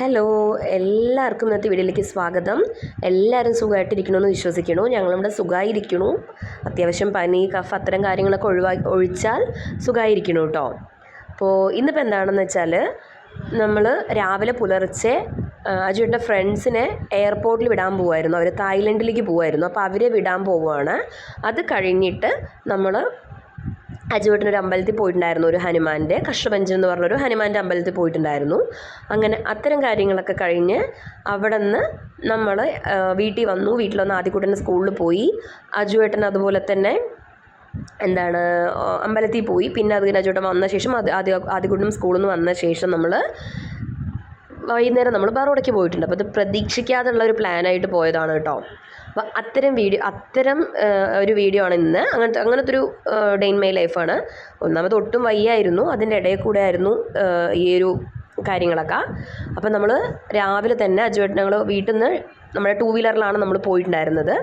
Hello എല്ലാവർക്കും ഇന്നത്തെ വീഡിയോയിലേക്ക് സ്വാഗതം. എല്ലാവരും സുഖമായിട്ടിരിക്കണമെന്ന് വിശ്വസിക്കണു? ഞങ്ങളിവിടെ സുഖമായിരിക്കണു. അത്യാവശ്യം പനി കഫ് അത്തരം കാര്യങ്ങളൊക്കെ ഒഴിവാ ഒഴിച്ചാൽ സുഖമായിരിക്കണു കേട്ടോ അപ്പോൾ ഇന്നിപ്പോൾ എന്താണെന്ന് വെച്ചാൽ നമ്മൾ രാവിലെ പുലർച്ചെ അജുവിന്റെ ഫ്രണ്ട്സിനെ എയർപോർട്ടിൽ വിടാൻ പോവായിരുന്നു. അവർ തായ്ലൻഡിലേക്ക് പോവായിരുന്നു. അപ്പോൾ അവരെ വിടാൻ പോവുകയാണ് അത് കഴിഞ്ഞിട്ട് നമ്മൾ അജുവേട്ടനൊരു അമ്പലത്തിൽ പോയിട്ടുണ്ടായിരുന്നു ഒരു ഹനുമാന്റെ കഷ്ടപഞ്ചൻ എന്ന് പറഞ്ഞൊരു ഹനുമാന്റെ അമ്പലത്തിൽ പോയിട്ടുണ്ടായിരുന്നു. അങ്ങനെ അത്തരം കാര്യങ്ങളൊക്കെ കഴിഞ്ഞ് അവിടെ നിന്ന് നമ്മൾ വീട്ടിൽ വന്നു. വീട്ടിൽ വന്ന് ആദ്യക്കൂട്ടൻ സ്കൂളിൽ പോയി. അജുവേട്ടൻ അതുപോലെ തന്നെ എന്താണ് അമ്പലത്തിൽ പോയി. പിന്നെ അത് കഴിഞ്ഞ് അജുവേട്ടൻ വന്ന ശേഷം ആദ്യ ആദ്യക്കൂട്ടനും സ്കൂളിൽ നിന്ന് വന്ന ശേഷം നമ്മൾ വൈകുന്നേരം നമ്മൾ ബറോഡയ്ക്ക് പോയിട്ടുണ്ട്? അപ്പോൾ അത് പ്രതീക്ഷിക്കാതുള്ള ഒരു പ്ലാനായിട്ട് പോയതാണ് കേട്ടോ. അപ്പോൾ അത്തരം വീഡിയോ അത്തരം ഒരു വീഡിയോ ആണ് ഇന്ന്. അങ്ങനത്തെ അങ്ങനത്തെ ഒരു ഡേ ഇൻ മൈ ലൈഫാണ് ഒന്നാമത് ഒട്ടും വയ്യായിരുന്നു. അതിന്റെ ഇടയിൽ കൂടെ ആയിരുന്നു ഈ ഒരു കാര്യങ്ങളൊക്കെ. അപ്പം നമ്മൾ രാവിലെ തന്നെ അജുവേട്ടൻ ഞങ്ങൾ വീട്ടിൽ നിന്ന് നമ്മുടെ ടൂ വീലറിലാണ് നമ്മൾ പോയിട്ടുണ്ടായിരുന്നത്.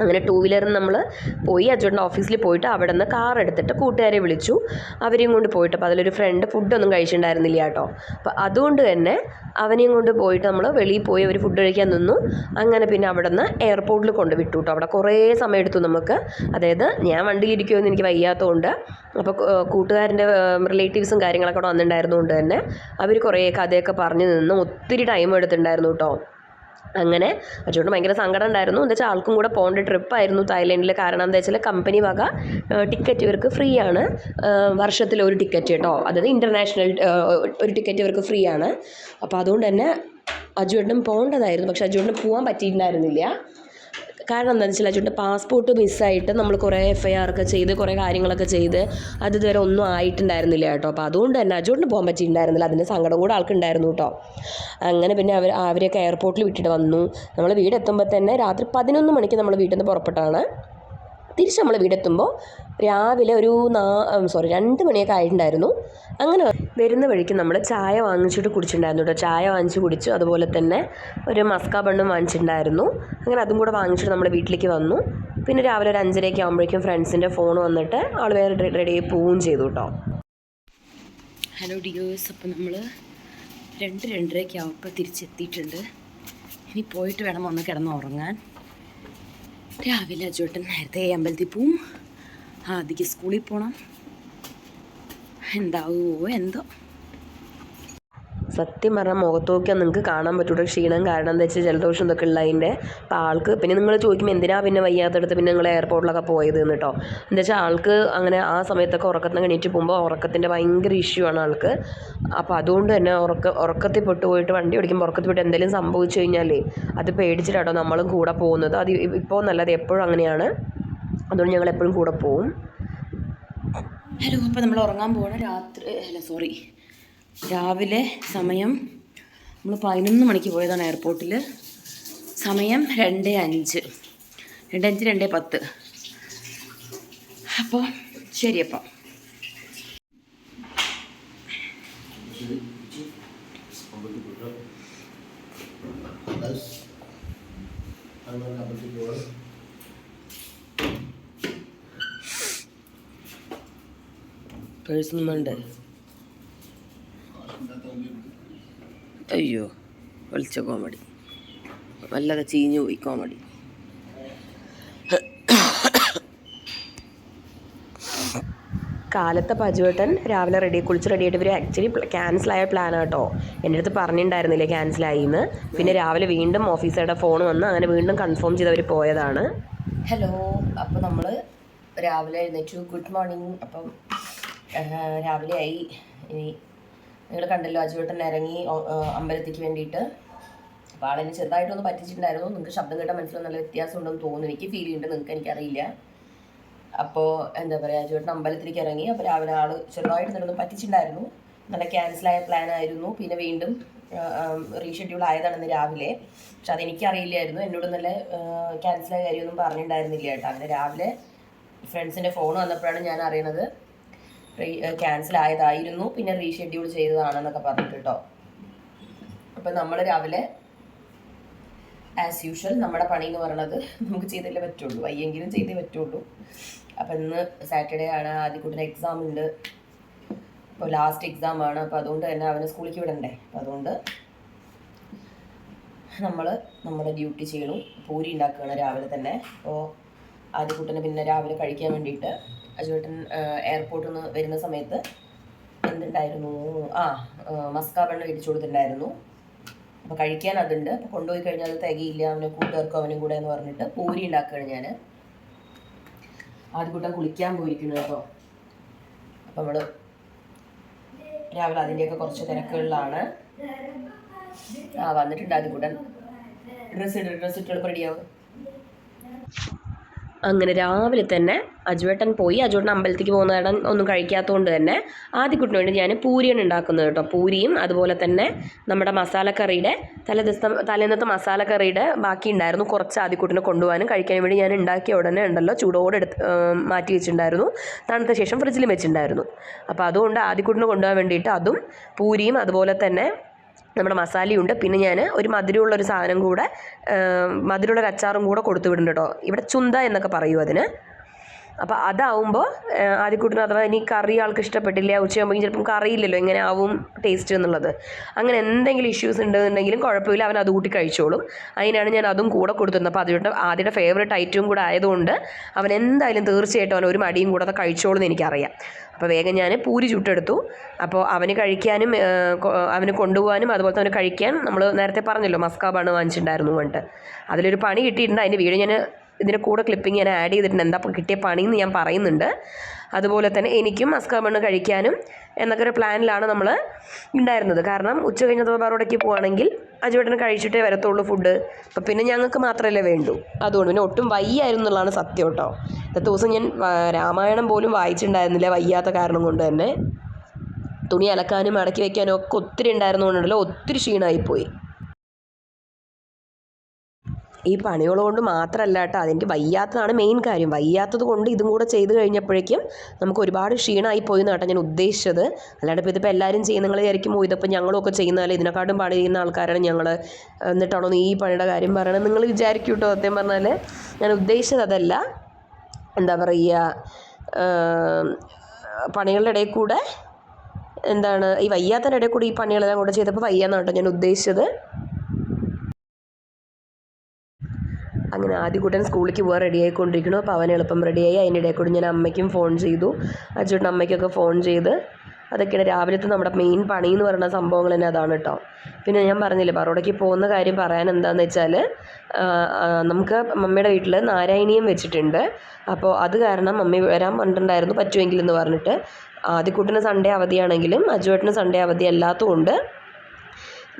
അങ്ങനെ ടൂ വീലറിൽ നമ്മൾ പോയി അജുവേട്ടന്റെ ഓഫീസിൽ പോയിട്ട് അവിടെ നിന്ന് കാർ എടുത്തിട്ട് കൂട്ടുകാരെ വിളിച്ചു. അവരെയും കൊണ്ട് പോയിട്ട് അപ്പോൾ അതിലൊരു ഫ്രണ്ട് ഫുഡൊന്നും കഴിച്ചിട്ടുണ്ടായിരുന്നില്ല കേട്ടോ. അപ്പോൾ അതുകൊണ്ട് തന്നെ അവനെയും കൊണ്ട് പോയിട്ട് നമ്മൾ വെളിയിൽ പോയി അവർ ഫുഡ് കഴിക്കാൻ നിന്നു. അങ്ങനെ പിന്നെ അവിടെ നിന്ന് എയർപോർട്ടിൽ കൊണ്ട് വിട്ടു കേട്ടോ. അവിടെ കുറേ സമയം എടുത്തു നമുക്ക്. അതായത് ഞാൻ വണ്ടിയിലിരിക്കുമെന്ന് എനിക്ക് വയ്യാത്തതുകൊണ്ട് അപ്പോൾ കൂട്ടുകാരന്റെ റിലേറ്റീവ്സും കാര്യങ്ങളൊക്കെ വന്നിട്ടുണ്ടായിരുന്നതുകൊണ്ട് തന്നെ അവർ കുറേ കഥയൊക്കെ പറഞ്ഞു നിന്ന്. ഒത്തിരി ടൈം എടുത്തിട്ടുണ്ടായിരുന്നു കേട്ടോ. അങ്ങനെ അച്ചുകൊണ്ട് ഭയങ്കര സങ്കടം ഉണ്ടായിരുന്നു. എന്താ വെച്ചാൽ ആൾക്കും കൂടെ പോകേണ്ട ട്രിപ്പായിരുന്നു തായ്ലൻഡിൽ കാരണം എന്താ വെച്ചാൽ കമ്പനി വക ടിക്കറ്റ് ഇവർക്ക് ഫ്രീ ആണ്. വർഷത്തിൽ ഒരു ടിക്കറ്റ് കേട്ടോ. അതായത് ഇന്റർനാഷണൽ ഒരു ടിക്കറ്റ് ഇവർക്ക് ഫ്രീ ആണ്. അപ്പോൾ അതുകൊണ്ട് തന്നെ അജുവേട്ടനും പോകേണ്ടതായിരുന്നു. പക്ഷെ അജുവേട്ടന് പോകാൻ പറ്റിയിട്ടുണ്ടായിരുന്നില്ല. കാരണം എന്താണെന്ന് വെച്ചാൽ അച്ഛന്റെ പാസ്പോർട്ട് മിസ്സായിട്ട് നമ്മൾ കുറേ എഫ് ഐ ആർ ഒക്കെ ചെയ്ത് കുറേ കാര്യങ്ങളൊക്കെ ചെയ്ത് അത് ഇതുവരെ ഒന്നും ആയിട്ടുണ്ടായിരുന്നില്ല കേട്ടോ. അപ്പോൾ അതുകൊണ്ട് തന്നെ അജോട്ടിന് പോകാൻ പറ്റിയിട്ടുണ്ടായിരുന്നില്ല. അതിന്റെ സങ്കടം കൂടെ ആൾക്കുണ്ടായിരുന്നു കേട്ടോ. അങ്ങനെ പിന്നെ അവർ അവരെയൊക്കെ എയർപോർട്ടിൽ വിട്ടിട്ട് വന്നു. നമ്മൾ വീടെത്തുമ്പോൾ തന്നെ രാത്രി പതിനൊന്ന് മണിക്ക് നമ്മൾ വീട്ടിൽ നിന്ന് പുറപ്പെട്ടാണ്. തിരിച്ച് നമ്മൾ വീടെത്തുമ്പോൾ രാവിലെ ഒരു നാ സോറി രണ്ട് മണിയൊക്കെ ആയിട്ടുണ്ടായിരുന്നു. അങ്ങനെ വരുന്ന വഴിക്ക് നമ്മൾ ചായ വാങ്ങിച്ചിട്ട് കുടിച്ചിട്ടുണ്ടായിരുന്നു കേട്ടോ ചായ വാങ്ങിച്ച് കുടിച്ചു. അതുപോലെ തന്നെ ഒരു മസ്ക ബണ്ണും വാങ്ങിച്ചിട്ടുണ്ടായിരുന്നു. അങ്ങനെ അതും കൂടെ വാങ്ങിച്ചിട്ട് നമ്മൾ വീട്ടിലേക്ക് വന്നു. പിന്നെ രാവിലെ ഒരു അഞ്ചരയൊക്കെ ആകുമ്പോഴേക്കും ഫ്രണ്ട്സിന്റെ ഫോൺ വന്നിട്ട് ആൾ വേറെ റെഡി പോവുകയും ചെയ്തു കേട്ടോ ഹലോ ഡിയോസ് അപ്പം നമ്മൾ രണ്ട് രണ്ടരയ്ക്ക് ആവുമ്പോൾ തിരിച്ചെത്തിയിട്ടുണ്ട്. ഇനി പോയിട്ട് വേണം ഒന്ന് കിടന്ന് ഉറങ്ങാൻ രാവിലെ അജോട്ടൻ നേരത്തെ അമ്പലത്തിൽ പോവും. ആദ്യക്ക് സ്കൂളിൽ പോകണം എന്താവോ എന്തോ. സത്യം പറഞ്ഞാൽ മുഖത്ത് നോക്കിയാൽ നിങ്ങൾക്ക് കാണാൻ പറ്റൂട്ടോ ക്ഷീണം കാരണം എന്താ വെച്ചാൽ ജലദോഷം ഇതൊക്കെ ഉള്ളതിന്റെ അപ്പോൾ ആൾക്ക് പിന്നെ നിങ്ങൾ ചോദിക്കും എന്തിനാ പിന്നെ വയ്യാത്തടുത്ത് പിന്നെ നിങ്ങൾ എയർപോർട്ടിലൊക്കെ പോയത് എന്ന് കേട്ടോ എന്താ വെച്ചാൽ ആൾക്ക് അങ്ങനെ ആ സമയത്തൊക്കെ ഉറക്കത്തിന് കഴിഞ്ഞിട്ട് പോകുമ്പോൾ ഉറക്കത്തിന്റെ ഭയങ്കര ഇഷ്യൂ ആണ് ആൾക്ക്. അപ്പോൾ അതുകൊണ്ട് തന്നെ ഉറക്ക ഉറക്കത്തിൽ പെട്ട് പോയിട്ട് വണ്ടി ഓടിക്കുമ്പോൾ ഉറക്കത്തിൽ പോയിട്ട് എന്തെങ്കിലും സംഭവിച്ചു കഴിഞ്ഞാലേ അത് പേടിച്ചിട്ടാട്ടോ നമ്മളും കൂടെ പോകുന്നത്. അത് ഇപ്പോൾ നല്ലത് എപ്പോഴും അങ്ങനെയാണ്. അതുകൊണ്ട് ഞങ്ങൾ എപ്പോഴും കൂടെ പോവും. ഹലോ അപ്പോൾ നമ്മൾ ഉറങ്ങാൻ പോകണം രാത്രി അല്ല സോറി രാവിലെ സമയം നമ്മൾ പതിനൊന്ന് മണിക്ക് പോയതാണ് എയർപോർട്ടിൽ സമയം രണ്ട് അഞ്ച്. രണ്ട് അഞ്ച് രണ്ട് പത്ത്. അപ്പോൾ ശരി അപ്പം. പേഴ്സണൽ വേണ്ടേ അയ്യോ വെളിച്ച കോമഡി വല്ലാതെ ചീഞ്ഞു പോയി കോമഡി കാലത്തെ പജുവേട്ടൻ രാവിലെ റെഡി കുളിച്ച് റെഡി ആയിട്ട് ഇവർ ആക്ച്വലി ക്യാൻസലായ പ്ലാനാണ് കേട്ടോ എന്റെ അടുത്ത് പറഞ്ഞിട്ടുണ്ടായിരുന്നില്ല ക്യാൻസലായി എന്ന് പിന്നെ രാവിലെ വീണ്ടും ഓഫീസറുടെ ഫോൺ വന്ന് അങ്ങനെ വീണ്ടും കൺഫേം ചെയ്ത് അവർ പോയതാണ്. ഹലോ അപ്പോൾ നമ്മൾ രാവിലെ എഴുന്നേറ്റു. ഗുഡ് മോർണിംഗ് അപ്പം രാവിലെ ആയി. ഇനി നിങ്ങൾ കണ്ടല്ലോ അജുവേട്ടൻ ഇറങ്ങി അമ്പലത്തിക്ക് വേണ്ടിയിട്ട്. അപ്പോൾ ആളിന് ചെറുതായിട്ടൊന്ന് പറ്റിച്ചിട്ടുണ്ടായിരുന്നു. നിങ്ങൾക്ക് ശബ്ദം കേട്ടാൽ മനസ്സിലാവും നല്ല വ്യത്യാസം ഉണ്ടെന്ന് തോന്നുന്നു. എനിക്ക് ഫീൽ ഉണ്ട് നിങ്ങൾക്ക് എനിക്കറിയില്ല. അപ്പോൾ എന്താ പറയുക അജുവേട്ടൻ അമ്പലത്തിലേക്ക് ഇറങ്ങി. അപ്പോൾ രാവിലെ ആൾ ചെറുതായിട്ട് നിന്നൊന്ന് പറ്റിച്ചിട്ടുണ്ടായിരുന്നു. നല്ല ക്യാൻസലായ പ്ലാൻ ആയിരുന്നു. പിന്നെ വീണ്ടും റീഷെഡ്യൂൾ ആയതാണ് ഇന്ന് രാവിലെ. പക്ഷെ അതെനിക്കറിയില്ലായിരുന്നു. എന്നോട് നല്ല ക്യാൻസലായ കാര്യമൊന്നും പറഞ്ഞിട്ടുണ്ടായിരുന്നില്ല കേട്ടോ. അങ്ങനെ രാവിലെ ഫ്രണ്ട്സിന്റെ ഫോൺ വന്നപ്പോഴാണ് ഞാൻ അറിയണത്. ക്യാൻസൽ ആയതായിരുന്നു പിന്നെ റീഷെഡ്യൂൾ ചെയ്തതാണെന്നൊക്കെ പറഞ്ഞിട്ട് കേട്ടോ അപ്പം നമ്മൾ രാവിലെ ആസ് യൂഷ്വൽ നമ്മുടെ പണി എന്ന് പറയുന്നത് നമുക്ക് ചെയ്തല്ലേ പറ്റുള്ളൂ. വയ്യെങ്കിലും ചെയ്തേ പറ്റുള്ളൂ. അപ്പം ഇന്ന് സാറ്റർഡേ ആണ്. ആദ്യക്കൂട്ടിന് എക്സാം ഉണ്ട്. അപ്പോൾ ലാസ്റ്റ് എക്സാം ആണ്. അപ്പോൾ അതുകൊണ്ട് തന്നെ അവനെ സ്കൂളിലേക്ക് വിടണ്ടേ? അപ്പോൾ അതുകൊണ്ട് നമ്മൾ നമ്മുടെ ഡ്യൂട്ടി ചെയ്യണം. പൂരി ഉണ്ടാക്കുകയാണ് രാവിലെ തന്നെ. അപ്പോൾ ആദ്യക്കുട്ടന് പിന്നെ രാവിലെ കഴിക്കാൻ വേണ്ടിയിട്ട്. അജുവേട്ടൻ എയർപോർട്ടിൽ നിന്ന് വരുന്ന സമയത്ത് എന്തുണ്ടായിരുന്നു? ആ മസ്കാബണ്ണ ഇടിച്ചു കൊടുത്തിട്ടുണ്ടായിരുന്നു. അപ്പോൾ കഴിക്കാൻ അതുണ്ട്. അപ്പോൾ കൊണ്ടുപോയി കഴിഞ്ഞാൽ അത് തികയില്ല. അവനെ കൂട്ടുകാർക്കും അവനും കൂടെ എന്ന് പറഞ്ഞിട്ട് പൂരി ഉണ്ടാക്കുകയാണ് ഞാൻ ആദ്യക്കൂട്ടം കുളിക്കാൻ പോയിരിക്കുന്നു കേട്ടോ. അപ്പം നമ്മൾ രാവിലെ അതിന്റെയൊക്കെ കുറച്ച് തിരക്കുകളിലാണ്. ആ വന്നിട്ടുണ്ട് ആദ്യക്കൂട്ടൻ. ഡ്രസ്സ് ഇട്ട് ഡ്രസ്സ് ഇട്ട് റെഡിയാവും അങ്ങനെ രാവിലെ തന്നെ അജുവേട്ടൻ പോയി. അജുവേട്ടൻ അമ്പലത്തേക്ക് പോകുന്ന ഒന്നും കഴിക്കാത്തതുകൊണ്ട് തന്നെ ആദ്യക്കുട്ടിന് വേണ്ടി ഞാൻ പൂരിയാണ് ഉണ്ടാക്കുന്നത് കേട്ടോ. പൂരിയും അതുപോലെ തന്നെ നമ്മുടെ മസാലക്കറിയുടെ തലേദിവസം തലേന്നത്തെ മസാലക്കറിയുടെ ബാക്കി ഉണ്ടായിരുന്നു. കുറച്ച് ആദ്യക്കുട്ടിനെ കൊണ്ടുപോകാനും കഴിക്കാൻ വേണ്ടി ഞാൻ ഉണ്ടാക്കിയ ഉടനെ ഉണ്ടല്ലോ ചൂടോടെ എടുത്ത് മാറ്റി വെച്ചിട്ടുണ്ടായിരുന്നു. തണുത്ത ശേഷം ഫ്രിഡ്ജിൽ വെച്ചിട്ടുണ്ടായിരുന്നു. അപ്പോൾ അതുകൊണ്ട് ആദ്യക്കുട്ടിന് കൊണ്ടുപോകാൻ വേണ്ടിയിട്ട് അതും പൂരിയും അതുപോലെ തന്നെ നമ്മുടെ മസാലയുണ്ട്. പിന്നെ ഞാൻ ഒരു മധുരമുള്ള ഒരു സാധനം കൂടെ മധുരമുള്ള ഒരു അച്ചാറും കൂടെ കൊടുത്തു വിടുന്നുണ്ട് കേട്ടോ ഇവിടെ ചുന്ത എന്നൊക്കെ പറയും അതിന്. അപ്പോൾ അതാവുമ്പോൾ ആദ്യക്കൂട്ടിന് അഥവാ ഇനി കറി ആൾക്ക് ഇഷ്ടപ്പെട്ടില്ല ഉച്ചയാകുമ്പോൾ ചിലപ്പം കറിയില്ലല്ലോ എങ്ങനെ ആവും ടേസ്റ്റ് എന്നുള്ളത്. അങ്ങനെ എന്തെങ്കിലും ഇഷ്യൂസ് ഉണ്ടെന്നുണ്ടെങ്കിലും കുഴപ്പമില്ല അവൻ അത് കൂട്ടി കഴിച്ചോളും. അതിനാണ് ഞാൻ അതും കൂടെ കൊടുത്തിരുന്നത്. അപ്പോൾ അതുകൊണ്ട് ആദ്യയുടെ ഫേവറേറ്റ് ഐറ്റവും കൂടെ ആയതുകൊണ്ട് അവൻ എന്തായാലും തീർച്ചയായിട്ടും അവൻ ഒരു മടിയും കൂടെ അത് കഴിച്ചോളും എന്ന് എനിക്കറിയാം. അപ്പോൾ വേഗം ഞാൻ പൂരി ചുട്ടെടുത്തു. അപ്പോൾ അവന് കഴിക്കാനും അവന് കൊണ്ടുപോകാനും അതുപോലെ തന്നെ കഴിക്കാൻ നമ്മൾ നേരത്തെ പറഞ്ഞല്ലോ മസ്കാബാണ് വാങ്ങിച്ചിട്ടുണ്ടായിരുന്നു കൊണ്ട് അതിലൊരു പണി കിട്ടിയിട്ടുണ്ട്. അതിന്റെ വീഡിയോ ഞാൻ ഇതിന്റെ കൂടെ ക്ലിപ്പിംഗ് ഞാൻ ആഡ് ചെയ്തിട്ടുണ്ട്. എന്താ കിട്ടിയ പണിയെന്ന് ഞാൻ പറയുന്നുണ്ട്. അതുപോലെ തന്നെ എനിക്കും മസ്കാബണ്ണ് കഴിക്കാനും എന്നൊക്കെ ഒരു പ്ലാനിലാണ് നമ്മൾ ഉണ്ടായിരുന്നത് കാരണം ഉച്ച കഴിഞ്ഞ ബറോടയ്ക്ക് പോവുകയാണെങ്കിൽ അജുവേട്ടന് കഴിച്ചിട്ടേ വരത്തുള്ളൂ ഫുഡ് അപ്പോൾ പിന്നെ ഞങ്ങൾക്ക് മാത്രമല്ലേ വേണ്ടൂ. അതുകൊണ്ട് പിന്നെ ഒട്ടും വയ്യായിരുന്നു എന്നുള്ളതാണ് സത്യം കേട്ടോ. ഇന്നത്തെ ദിവസം ഞാൻ രാമായണം പോലും വായിച്ചിട്ടുണ്ടായിരുന്നില്ല വയ്യാത്ത കാരണം കൊണ്ട് തന്നെ. തുണി അലക്കാനും അടക്കി വയ്ക്കാനും ഒക്കെ ഒത്തിരി ഉണ്ടായിരുന്നു ഉണ്ടായിരുന്നുകൊണ്ടല്ലോ ഒത്തിരി ക്ഷീണമായിപ്പോയി ഈ പണികൾ കൊണ്ട് മാത്രമല്ല കേട്ടോ. അതെനിക്ക് വയ്യാത്തതാണ് മെയിൻ കാര്യം. വയ്യാത്തത് കൊണ്ട് ഇതും കൂടെ ചെയ്ത് കഴിഞ്ഞപ്പോഴേക്കും നമുക്ക് ഒരുപാട് ക്ഷീണമായി പോയി കേട്ടോ ഞാൻ ഉദ്ദേശിച്ചത്. അല്ലാണ്ട് ഇപ്പോൾ ഇതിപ്പോൾ എല്ലാവരും ചെയ്യുന്ന നിങ്ങൾ വിചാരിക്കുമ്പോൾ ഇതിപ്പോൾ ഞങ്ങളൊക്കെ ചെയ്യുന്നതല്ലേ ഇതിനെക്കാട്ടും പണി ചെയ്യുന്ന ആൾക്കാരാണ് ഞങ്ങൾ എന്നിട്ടാണോ നീ ഈ പണിയുടെ കാര്യം പറയണത്? നിങ്ങൾ വിചാരിക്കും കേട്ടോ സത്യം പറഞ്ഞാൽ ഞാൻ ഉദ്ദേശിച്ചത് അതല്ല. എന്താ പറയുക പണികളുടെ ഇടയിൽ കൂടെ എന്താണ് ഈ വയ്യാത്തതിന്റെ ഇടയിൽ കൂടി ഈ പണികളെല്ലാം കൂടെ ചെയ്തപ്പോൾ വയ്യാന്നാണ് കേട്ടോ ഞാൻ ഉദ്ദേശിച്ചത്. ആദ്യകൂട്ടൻ സ്കൂളിലേക്ക് പോകാൻ റെഡി ആയിക്കൊണ്ടിരിക്കണു അപ്പോൾ അവൻ എളുപ്പം റെഡിയായി അതിന്റെ ഇടയിൽ കൂടി ഞാൻ അമ്മയ്ക്കും ഫോൺ ചെയ്തു. അച്ഛനും അമ്മയ്ക്കൊക്കെ ഫോൺ ചെയ്ത് അതൊക്കെയാണ് രാവിലത്തെ നമ്മുടെ മെയിൻ പണി എന്ന് പറയുന്ന സംഭവങ്ങൾ തന്നെ അതാണ് കേട്ടോ. പിന്നെ ഞാൻ പറഞ്ഞില്ലേ ബറോഡയ്ക്ക് പോകുന്ന കാര്യം പറയാൻ എന്താണെന്ന് വെച്ചാൽ നമുക്ക് മമ്മിയുടെ വീട്ടിൽ നാരായണീയം വെച്ചിട്ടുണ്ട്. അപ്പോൾ അത് കാരണം മമ്മി വരാൻ പറഞ്ഞിട്ടുണ്ടായിരുന്നു പറ്റുമെങ്കിൽ എന്ന് പറഞ്ഞിട്ട്. ആദ്യക്കൂട്ടിന് സൺഡേ അവധിയാണെങ്കിലും അജുവേട്ടന് സൺഡേ അവധി അല്ലാത്തതുകൊണ്ട്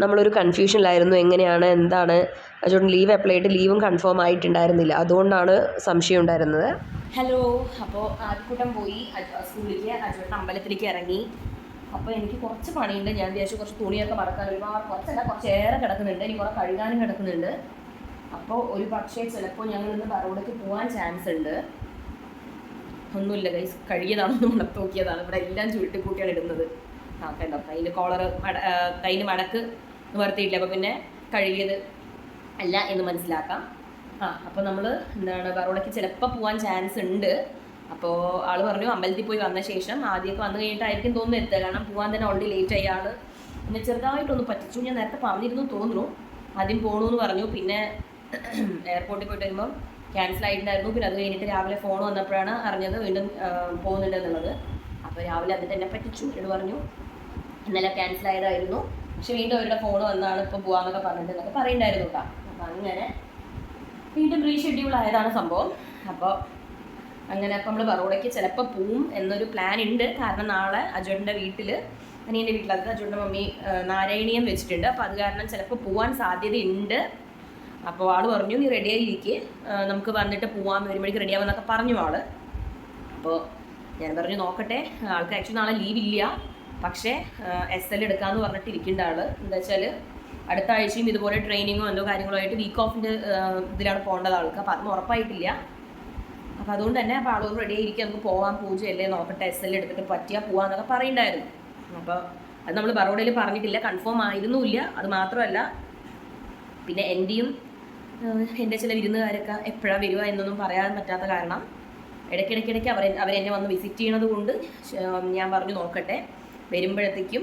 നമ്മളൊരു കൺഫ്യൂഷനിലായിരുന്നു എങ്ങനെയാണ് എന്താണ്? അച്ചോട്ടൻ ലീവ് അപ്ലൈ ചെയ്തിട്ട് ലീവും കൺഫേം ആയിട്ടുണ്ടായിരുന്നില്ല. അതുകൊണ്ടാണ് സംശയം ഉണ്ടായിരുന്നത്. ഹലോ അപ്പോൾ ആദ്യക്കൂട്ടം പോയി. സ്കൂളിലേക്ക് അച്ചോട്ടൻ അമ്പലത്തിലേക്ക് ഇറങ്ങി. അപ്പോൾ എനിക്ക് കുറച്ച് പണിയുണ്ട്. ഞാൻ വിചാരിച്ചു കുറച്ച് തുണിയൊക്കെ മറക്കാൻ ഒരുപാട് കുറച്ചല്ല കുറച്ച് ഏറെ കിടക്കുന്നുണ്ട്. എനിക്ക് കുറേ കഴുകാനും കിടക്കുന്നുണ്ട്. അപ്പോൾ ഒരു പക്ഷേ ചിലപ്പോൾ ഞങ്ങൾ ഇന്ന് ബറോഡയ്ക്ക് പോകാൻ ചാൻസ് ഉണ്ട്. ഒന്നുമില്ല ഗൈസ് കഴുകിയതാണെന്ന് മണത്ത് നോക്കിയതാണ് ഇവിടെ എല്ലാം ചുരുട്ടിക്കൂട്ടിയാണ് ഇടുന്നത്. ആ കണ്ടോ? കയ്യിൽ കോളർ കയ്യിൽ മടക്ക് നിവർത്തിയില്ല അപ്പോൾ പിന്നെ കഴുകിയത് അല്ല എന്ന് മനസ്സിലാക്കാം. ആ അപ്പോൾ നമ്മൾ എന്താണ് ബറോഡയ്ക്ക് ചിലപ്പോൾ പോകാൻ ചാൻസ് ഉണ്ട്. അപ്പോൾ ആൾ പറഞ്ഞു അമ്പലത്തിൽ പോയി വന്ന ശേഷം ആദ്യമൊക്കെ വന്നു കഴിഞ്ഞിട്ടായിരിക്കും തോന്നുന്നു എത്തുക. കാരണം പോകാൻ തന്നെ ഓൾറെഡി ലേറ്റ് ആയി. ആൾ പിന്നെ ചെറുതായിട്ടൊന്ന് പറ്റിച്ചു. ഞാൻ നേരത്തെ പറഞ്ഞിരുന്നു തോന്നുന്നു. ആദ്യം പോകണമെന്ന് പറഞ്ഞു. പിന്നെ എയർപോർട്ടിൽ പോയിട്ട് വരുമ്പം ക്യാൻസൽ ആയിട്ടുണ്ടായിരുന്നു. പിന്നെ അത് കഴിഞ്ഞിട്ട് രാവിലെ ഫോൺ വന്നപ്പോഴാണ് അറിഞ്ഞത് വീണ്ടും പോകുന്നുണ്ട് എന്നുള്ളത്. അപ്പോൾ രാവിലെ അതിന്റെ എന്നെ പറ്റിച്ചു. എന്നോട് പറഞ്ഞു ഇന്നലെ ക്യാൻസൽ ആയതായിരുന്നു. പക്ഷെ വീണ്ടും അവരുടെ ഫോൺ വന്നാണ് ഇപ്പോൾ പോകാമെന്നൊക്കെ പറഞ്ഞിട്ട് എന്നൊക്കെ പറയുന്നുണ്ടായിരുന്നു കേട്ടോ. അപ്പൊ അങ്ങനെ വീണ്ടും റീഷെഡ്യൂൾ ആയതാണ് സംഭവം. അപ്പോൾ അങ്ങനെ അപ്പോൾ നമ്മൾ ബറോഡയ്ക്ക് ചിലപ്പോൾ പോവും എന്നൊരു പ്ലാൻ ഉണ്ട്. കാരണം നാളെ അജുവേട്ടന്റെ വീട്ടിൽ അനിയന്റെ വീട്ടിൽ അത് അജുവേട്ടന്റെ മമ്മി നാരായണീയം വെച്ചിട്ടുണ്ട്. അപ്പോൾ അത് കാരണം ചിലപ്പോൾ പോവാൻ സാധ്യതയുണ്ട്. അപ്പോൾ ആൾ പറഞ്ഞു നീ റെഡി ആയിരിക്കെ നമുക്ക് വന്നിട്ട് പോവാൻ വരുമ്പോഴേക്ക് റെഡി ആവാന്നൊക്കെ പറഞ്ഞു ആൾ. അപ്പോൾ ഞാൻ പറഞ്ഞു നോക്കട്ടെ. ആൾക്ക് ആക്ച്വലി നാളെ ലീവ് ഇല്ല. പക്ഷേ എസ് എൽ എടുക്കാമെന്ന് പറഞ്ഞിട്ട് ഇരിക്കേണ്ട ആൾ. എന്താ വെച്ചാൽ അടുത്ത ആഴ്ചയും ഇതുപോലെ ട്രെയിനിങ്ങോ എന്തോ കാര്യങ്ങളോ ആയിട്ട് വീക്ക് ഓഫിന്റെ ഇതിലാണ് പോകേണ്ടത് ആൾക്ക്. അപ്പോൾ അതൊന്നും ഉറപ്പായിട്ടില്ല. അപ്പോൾ അതുകൊണ്ട് തന്നെ അപ്പോൾ ആളോട് റെഡി ആയിരിക്കും. നമുക്ക് പോകാൻ പൂജയല്ലേ നോക്കട്ടെ എസ് എൽ എടുത്തിട്ട് പറ്റിയാൽ പോകാമെന്നൊക്കെ പറയണ്ടായിരുന്നു അപ്പോൾ അത് നമ്മൾ ബറോഡയിൽ പറഞ്ഞിട്ടില്ല. കൺഫേം ആയിരുന്നുമില്ല. അത് മാത്രമല്ല പിന്നെ എന്റെയും എന്റെ ചില വിരുന്നുകാരൊക്കെ എപ്പോഴാണ് വരിക എന്നൊന്നും പറയാൻ പറ്റാത്ത കാരണം ഇടയ്ക്കിടയ്ക്കിടയ്ക്ക് അവർ അവരെന്നെ വന്ന് വിസിറ്റ് ചെയ്യണത് കൊണ്ട് ഞാൻ പറഞ്ഞു നോക്കട്ടെ. വരുമ്പോഴത്തേക്കും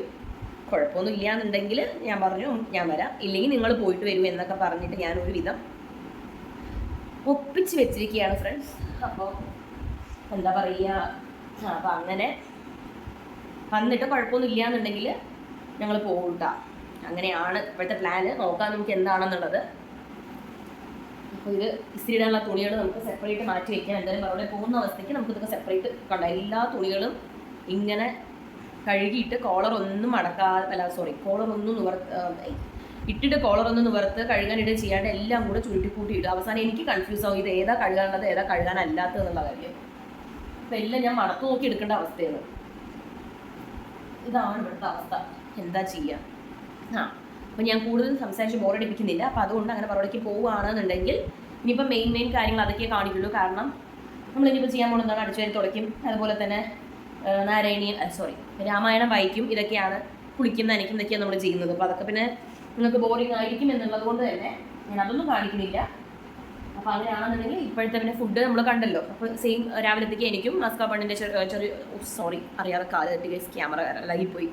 കുഴപ്പമൊന്നും ഇല്ലയെന്നുണ്ടെങ്കിൽ ഞാൻ പറഞ്ഞു ഞാൻ വരാം. ഇല്ലെങ്കിൽ നിങ്ങൾ പോയിട്ട് വരും എന്നൊക്കെ പറഞ്ഞിട്ട് ഞാൻ ഒരു വിധം ഒപ്പിച്ച് വെച്ചിരിക്കുകയാണ് ഫ്രണ്ട്സ് അപ്പോൾ എന്താ പറയുക അപ്പം അങ്ങനെ വന്നിട്ട് കുഴപ്പമൊന്നും ഇല്ലയെന്നുണ്ടെങ്കിൽ ഞങ്ങൾ പോകൂട്ട അങ്ങനെയാണ് ഇപ്പോഴത്തെ പ്ലാന് നോക്കാം നമുക്ക് എന്താണെന്നുള്ളത്. അപ്പോൾ ഇത് ഇസ്തിരിടാനുള്ള തുണികൾ നമുക്ക് സെപ്പറേറ്റ് മാറ്റി വയ്ക്കാം എന്തായാലും അവിടെ പോകുന്ന അവസ്ഥയ്ക്ക് നമുക്ക് ഇതൊക്കെ സെപ്പറേറ്റ് കണ്ട എല്ലാ തുണികളും ഇങ്ങനെ കഴുകിയിട്ട് കോളർ ഒന്നും അടക്കാതെ അല്ല സോറി കോളർ ഒന്നും നിവർത്ത് ഇട്ടിട്ട് കോളർ ഒന്നും നിവർത്ത് കഴുകാനിട്ട് ചെയ്യാണ്ട് എല്ലാം കൂടെ ചുരുട്ടിക്കൂട്ടി ഇടും അവസാനം എനിക്ക് കൺഫ്യൂസ് ആവും ഇത് ഏതാ കഴുകാനുള്ളത് ഏതാ കഴുകാനല്ലാത്തത് എന്നുള്ള കാര്യം. അപ്പം എല്ലാം ഞാൻ മടക്ക് നോക്കി എടുക്കേണ്ട അവസ്ഥയാണ്. ഇതാണ് ഇവിടുത്തെ അവസ്ഥ. എന്താ ചെയ്യുക ആ അപ്പം ഞാൻ കൂടുതൽ സംസാരിച്ച് ബോറടിപ്പിക്കുന്നില്ല അപ്പം അതുകൊണ്ട് അങ്ങനെ പുറത്തേക്ക് പോവുകയാണെന്നുണ്ടെങ്കിൽ ഇനിയിപ്പം മെയിൻ മെയിൻ കാര്യങ്ങൾ അതൊക്കെ കാണിക്കുള്ളൂ. കാരണം നമ്മൾ ഇനിയിപ്പോൾ ചെയ്യാൻ പോകുന്നതാണ് അടിച്ചുവരി തുടയ്ക്കും. അതുപോലെ തന്നെ നാരായണീയൻ സോറി രാമായണം വായിക്കും ഇതൊക്കെയാണ് കുളിക്കുന്ന എനിക്കും ഇതൊക്കെയാണ് നമ്മൾ ചെയ്യുന്നത്. അപ്പോൾ അതൊക്കെ പിന്നെ നിങ്ങൾക്ക് ബോറിംഗ് ആയിരിക്കും എന്നുള്ളത് കൊണ്ട് തന്നെ ഞാൻ അതൊന്നും കാണിക്കുന്നില്ല. അപ്പോൾ അങ്ങനെയാണെന്നുണ്ടെങ്കിൽ ഇപ്പോഴത്തെ പിന്നെ ഫുഡ് നമ്മൾ കണ്ടല്ലോ. അപ്പോൾ സെയിം രാവിലത്തേക്ക് എനിക്കും മസ്കാ ബണ്ണിന്റെ ചെറിയ സോറി അറിയാതെ കാൽ തട്ടി ക്യാമറ ലൈപ്പോയി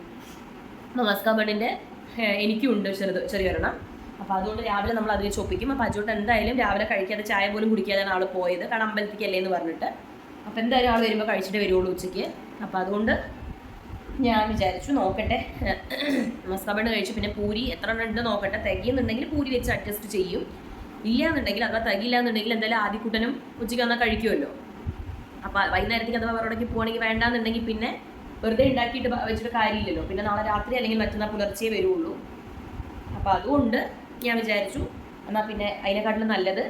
അപ്പോൾ മസ്ക ബണ്ണിന്റെ എനിക്കും ഉണ്ട് ചെറുത് ചെറിയൊരെണ്ണം അപ്പോൾ അതുകൊണ്ട് രാവിലെ നമ്മൾ അതിൽ ചൊപ്പിക്കും. അപ്പോൾ അതുകൊണ്ട് എന്തായാലും രാവിലെ കഴിക്കാതെ ചായ പോലും കുടിക്കാതെയാണ് ആൾ പോയത്. കാരണം അമ്പലത്തിക്കല്ലേ എന്ന് പറഞ്ഞിട്ട്. അപ്പോൾ എന്തായാലും ആൾ വരുമ്പോൾ കഴിച്ചിട്ട് വരുള്ളൂ ഉച്ചയ്ക്ക്. അപ്പോൾ അതുകൊണ്ട് ഞാൻ വിചാരിച്ചു നോക്കട്ടെ. മസ്കാബണ്ട് കഴിച്ചു. പിന്നെ പൂരി എത്ര ഉണ്ട് നോക്കട്ടെ. തികയുന്നുണ്ടെങ്കിൽ പൂരി വെച്ച് അഡ്ജസ്റ്റ് ചെയ്യും. ഇല്ല എന്നുണ്ടെങ്കിൽ അഥവാ തികയില്ല എന്നുണ്ടെങ്കിൽ എന്തായാലും ആദ്യക്കൂട്ടനും ഉച്ചയ്ക്ക് വന്നാൽ കഴിക്കുമല്ലോ അപ്പോൾ വൈകുന്നേരത്തേക്ക് അഥവാ അവരോടേക്ക് പോകണമെങ്കിൽ വേണ്ടാന്നുണ്ടെങ്കിൽ പിന്നെ വെറുതെ ഉണ്ടാക്കിയിട്ട് വെച്ചിട്ട് കാര്യമില്ലല്ലോ. പിന്നെ നാളെ രാത്രി അല്ലെങ്കിൽ മറ്റന്നാൾ പുലർച്ചയെ വരുള്ളൂ അപ്പോൾ അതുകൊണ്ട് ഞാൻ വിചാരിച്ചു എന്നാൽ പിന്നെ അതിനെക്കാട്ടിലും നല്ലത്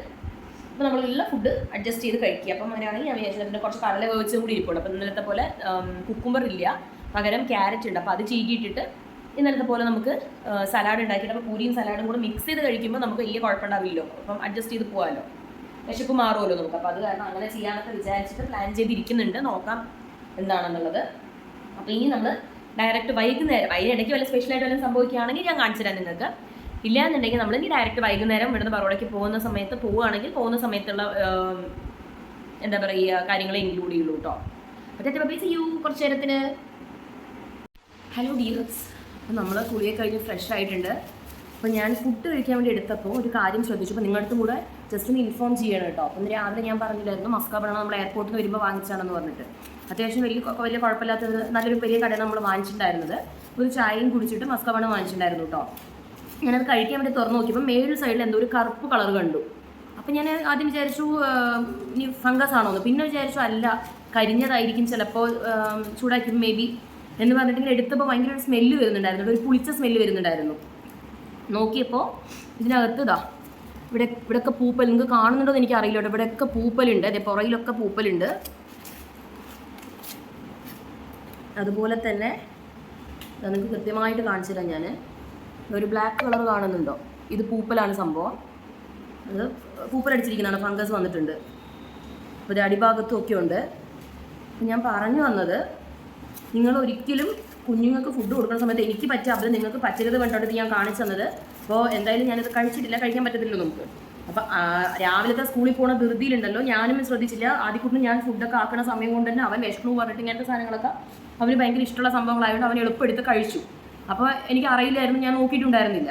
അപ്പോൾ നമ്മളുള്ള ഫുഡ് അഡ്ജസ്റ്റ് ചെയ്ത് കഴിക്കുക. അപ്പം അങ്ങനെയാണെങ്കിൽ ഞാൻ വിചാരിച്ചത് പിന്നെ കുറച്ച് കടല വേവിച്ചും കൂടി ഇരിപ്പുണ്ട് അപ്പം ഇന്നലത്തെ പോലെ കുക്കുംബർ ഇല്ല. പകരം ക്യാരറ്റ് ഉണ്ട്. അപ്പോൾ അത് ചീകിയിട്ടിട്ട് ഇന്നലത്തെ പോലെ നമുക്ക് സലാഡ് ഉണ്ടാക്കിയിട്ട് അപ്പോൾ പൂരിയും സലാഡും കൂടെ മിക്സ് ചെയ്ത് കഴിക്കുമ്പോൾ നമുക്ക് വലിയ കുഴപ്പമുണ്ടാവില്ലല്ലോ. അപ്പം അഡ്ജസ്റ്റ് ചെയ്ത് പോകാമല്ലോ വിശപ്പ് മാറുമല്ലോ നമുക്ക്. അപ്പോൾ അത് കാരണം അങ്ങനെ ചെയ്യാനൊക്കെ വിചാരിച്ചിട്ട് പ്ലാൻ ചെയ്തിരിക്കുന്നുണ്ട്. നോക്കാം എന്താണെന്നുള്ളത്. അപ്പോൾ ഇനി നമ്മൾ ഡയറക്റ്റ് വൈകുന്നേരം അതിനിടയ്ക്ക് വല്ല സ്പെഷ്യലായിട്ട് വല്ലതും സംഭവിക്കുകയാണെങ്കിൽ ഞാൻ കാണിച്ചു തരാം നിങ്ങൾക്ക്. ഇല്ല എന്നുണ്ടെങ്കിൽ നമ്മൾ ഇനി ഡയറക്റ്റ് വൈകുന്നേരം ഇവിടുന്ന് ബറോഡയ്ക്ക് പോകുന്ന സമയത്ത് പോവുകയാണെങ്കിൽ പോകുന്ന സമയത്തുള്ള എന്താ പറയുക കാര്യങ്ങളെ ഇൻക്ലൂഡ് ചെയ്യുള്ളൂ കേട്ടോ അപ്പോൾ ബൈ സി യു കുറച്ച് നേരത്തിന്. ഹലോ ഡിയേഴ്സ് അപ്പോൾ നമ്മൾ കുളിയെ കഴിഞ്ഞ് ഫ്രഷ് ആയിട്ടുണ്ട്. അപ്പോൾ ഞാൻ ഫുഡ് കഴിക്കാൻ വേണ്ടി എടുത്തപ്പോൾ ഒരു കാര്യം ശ്രദ്ധിച്ചു. അപ്പോൾ നിങ്ങളുടെ കൂടെ ജസ്റ്റ് ഒന്ന് ഇൻഫോം ചെയ്യണം കേട്ടോ അപ്പം രാവിലെ ഞാൻ പറഞ്ഞില്ലായിരുന്നു മസ്ക നമ്മൾ എയർപോർട്ടിൽ നിന്ന് വരുമ്പോൾ വാങ്ങിച്ചാണെന്ന് പറഞ്ഞിട്ട്. അത്യാവശ്യം വലിയ വലിയ കുഴപ്പമില്ലാത്തത് നല്ലൊരു വലിയ കടയാണ് നമ്മൾ വാങ്ങിച്ചിട്ടുണ്ടായിരുന്നത്. ഒരു ചായയും കുടിച്ചിട്ട് മസ്ക വാങ്ങിച്ചിട്ടുണ്ടായിരുന്നു കേട്ടോ ഞാനത് കഴിക്കാൻ വേണ്ടി തുറന്ന് നോക്കിയപ്പോൾ മേൽ സൈഡിൽ എന്തോ ഒരു കറുപ്പ് കളർ കണ്ടു. അപ്പം ഞാൻ ആദ്യം വിചാരിച്ചു ഇനി ഫംഗസ് ആണോ പിന്നെ വിചാരിച്ചു അല്ല കരിഞ്ഞതായിരിക്കും ചിലപ്പോൾ ചൂടാക്കി മേ ബി എന്ന് പറഞ്ഞിട്ട് ഇങ്ങനെ എടുത്തപ്പോൾ ഭയങ്കര ഒരു സ്മെല്ല് വരുന്നുണ്ടായിരുന്നു. ഒരു പുളിച്ച സ്മെല്ല് വരുന്നുണ്ടായിരുന്നു. നോക്കിയപ്പോൾ ഇതിനകത്ത് ഇതാ ഇവിടെ ഇവിടെയൊക്കെ പൂപ്പൽ. നിങ്ങൾക്ക് കാണുന്നുണ്ടോ എന്ന് എനിക്കറിയില്ല കേട്ടോ. ഇവിടെയൊക്കെ പൂപ്പലുണ്ട്. അതെ പുറകിലൊക്കെ പൂപ്പലുണ്ട്. അതുപോലെ തന്നെ നിങ്ങൾക്ക് കൃത്യമായിട്ട് കാണിച്ചു തരാം ഞാൻ ഒരു ബ്ലാക്ക് കളർ കാണുന്നുണ്ടോ? ഇത് പൂപ്പലാണ് സംഭവം. അത് പൂപ്പലടിച്ചിരിക്കുന്നതാണ് ഫംഗസ് വന്നിട്ടുണ്ട്. അപ്പോൾ ഇത് ഒക്കെ ഉണ്ട്. ഞാൻ പറഞ്ഞു വന്നത് നിങ്ങൾ ഒരിക്കലും കുഞ്ഞുങ്ങൾക്ക് ഫുഡ് കൊടുക്കുന്ന സമയത്ത് എനിക്ക് പറ്റിയ അബദ്ധം നിങ്ങൾക്ക് പറ്റരുത് കണ്ടോട്ട് ഞാൻ കാണിച്ചു തന്നത്. അപ്പോൾ എന്തായാലും ഞാനിത് കഴിച്ചിട്ടില്ല കഴിക്കാൻ പറ്റത്തില്ലല്ലോ നമുക്ക്. അപ്പം രാവിലത്തെ സ്കൂളിൽ പോണ ധൃതിയിലുണ്ടല്ലോ. ഞാനും ശ്രദ്ധിച്ചില്ല. ആദ്യക്കൂട്ടും ഞാൻ ഫുഡൊക്കെ ആക്കുന്ന സമയം കൊണ്ട് തന്നെ അവൻ വിഷ്ണു പറഞ്ഞിട്ട് ഇങ്ങനത്തെ സാധനങ്ങളൊക്കെ അവന് ഭയങ്കര ഇഷ്ടമുള്ള സംഭവങ്ങളായതുകൊണ്ട് അവൻ എളുപ്പം എടുത്ത് കഴിച്ചു. അപ്പോൾ എനിക്ക് അറിയില്ലായിരുന്നു ഞാൻ നോക്കിയിട്ടുണ്ടായിരുന്നില്ല.